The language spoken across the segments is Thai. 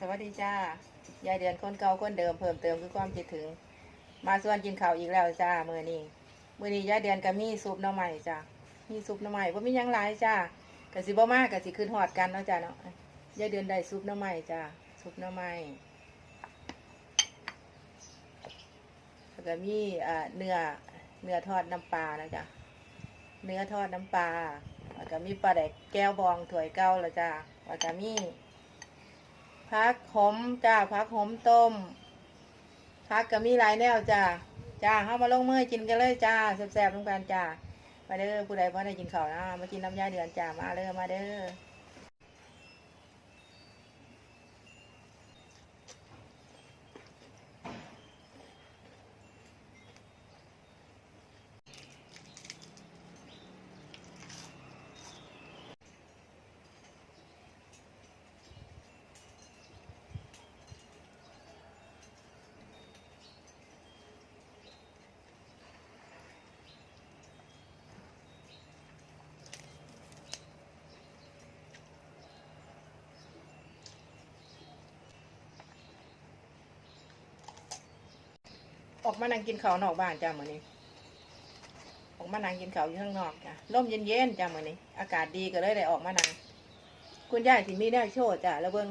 สวัสดีจ้ายายเดือนคนเก่าคนเดิมเพิ่มเติมคือความคิดถึง มาส่วนกินข้าวอีกแล้วจ้ามื้อนี้มื้อนี้ยายเดือนก็มีซุปหน่อไม้จ้ามีซุปหน่อไม้บ่มียังหลายจ้ากะสิบ่มากกะสิขึ้นฮอดกันเนาะจ้าเนาะยายเดือนได้ซุปหน่อไม้จ้าซุปหน่อไม้แล้วก็มีอ่าเนื้อเนื้อทอดน้ำปลานะจ้ะเนื้อทอดน้ำปลาแล้วก็มีปลาแดกแก้วบองถ้วยเก้าแล้วจ้าแล้วก็มี พักหอมจ้าพักหอมต้มพักก็มีหลายแนวจ้าจ้าเข้ามาลงมือกินกันเลยจ้าแซ่บๆลงกการจ้ามาเด้อผู้ใดพอได้กินข้าวนะมากินน้ำยาเดือนจ้ามาเด้อมาเด้อ ออกมานั่งกินข้าวนอกบ้านจ้ามื้อนี้ออกมานั่งกินข้าวอยู่ข้างนอกจ้าลมเย็นๆจ้ามื้อนี้ อากาศดีก็เลยได้ออกมานั่งคุณยายสิมีแนวโชว์จ้าแล้วเบิ่ง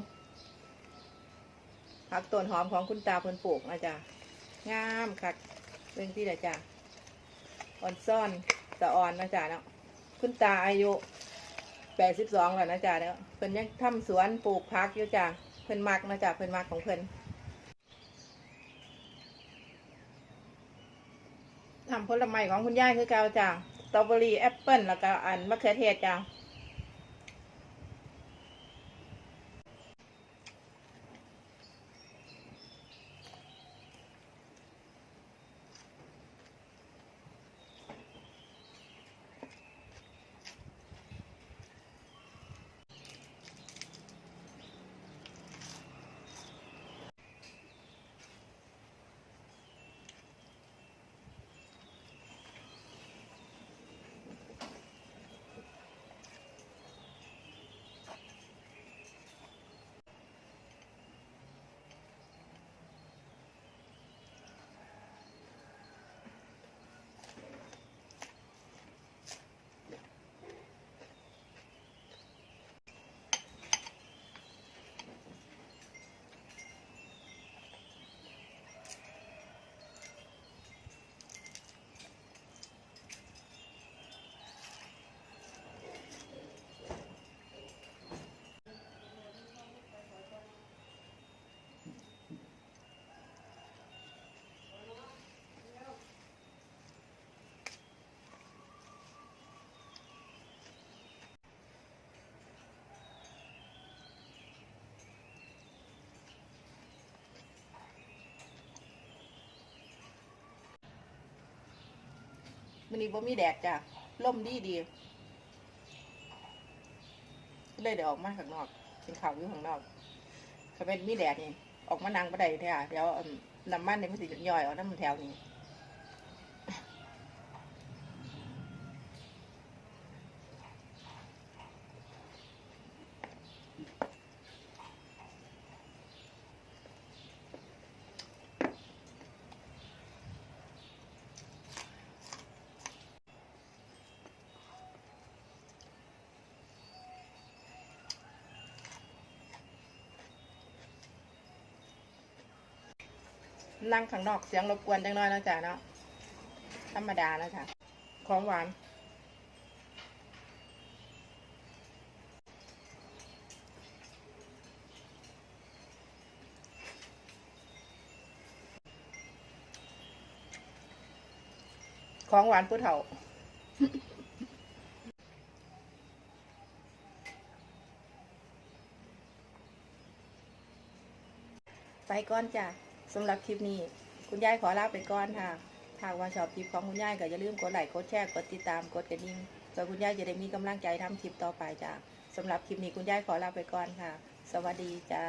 ผักต้นหอมของคุณตาเพิ่นปลูกนะจ้างามคักเบิ่งที่ละจ้าอ่อนซ่อนสะอ่อนนะจ้าเนาะคุณตาอายุแปดสิบสองแล้วนะจ้าเนาะเพิ่นยังทำสวนปลูกผักอยู่จ้าเพิ่นมักนะจ้าเพิ่นมักของเพิ่นำผลไม้ของคุณย่าคือเกาจ้าสตรอเบอรี่แอปเปิ้ลแล้วก็อันมะเขือเทศจ้า มันนี้บ่มีแดดจ้าล่มดีดีเลยเดี๋ยวออกมาข้างนอกเป็นข่าวอยู่ข้างนอกถ้าเป็นมีแดดนี่ออกมานางบ่ได้แท้เดี๋ยวนน้ำมันเนี่ยมันสิย่อยออกน้ำมันแถวนี้ นั่งข้างนอกเสียงรบกวนจังน้อยนะจ๊ะเนาะธรรมดานะจ๊ะของหวานของหวานผู้เฒ่า ไปก่อนจ้ะ สำหรับคลิปนี้ คุณยายขอลาไปก่อนค่ะหากว่าชอบคลิปของคุณยายก็อย่าลืมกดไลค์กดแชร์กดติดตามกดกระดิ่งเพื่อคุณยายจะได้มีกำลังใจทำคลิปต่อไปจ้าสำหรับคลิปนี้คุณยายขอลาไปก่อนค่ะ สวัสดีจ้า